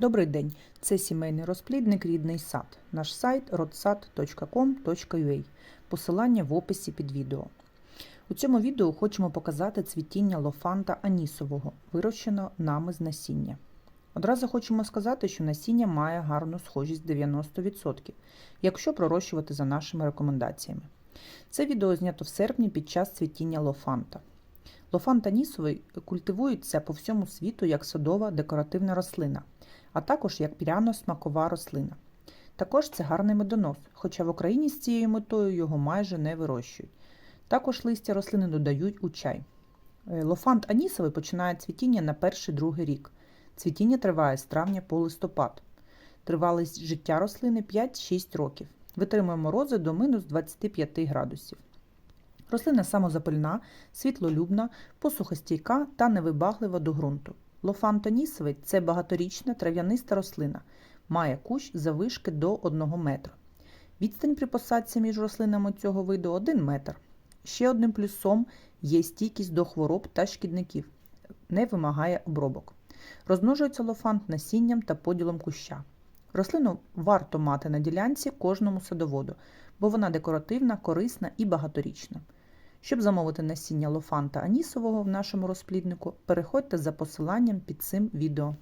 Добрий день! Це сімейний розплідник Рідний сад. Наш сайт rodsad.com.ua. Посилання в описі під відео. У цьому відео хочемо показати цвітіння лофанта анісового, вирощеного нами з насіння. Одразу хочемо сказати, що насіння має гарну схожість 90%, якщо пророщувати за нашими рекомендаціями. Це відео знято в серпні під час цвітіння лофанта. Лофант анісовий культивується по всьому світу як садова декоративна рослина, а також як пряно-смакова рослина. Також це гарний медонос, хоча в Україні з цією метою його майже не вирощують. Також листя рослини додають у чай. Е, Лофант анісовий починає цвітіння на перший-другий рік. Цвітіння триває з травня по листопад. Тривалість життя рослини 5-6 років. Витримує морози до мінус 25 градусів. Рослина самозапильна, світлолюбна, посухостійка та невибаглива до ґрунту. Лофант анісовий – це багаторічна трав'яниста рослина. Має кущ завишки до 1 метра. Відстань при посадці між рослинами цього виду 1 метр. Ще одним плюсом є стійкість до хвороб та шкідників. Не вимагає обробок. Розмножується лофант насінням та поділом куща. Рослину варто мати на ділянці кожному садоводу, бо вона декоративна, корисна і багаторічна. Щоб замовити насіння лофанта анісового в нашому розпліднику, переходьте за посиланням під цим відео.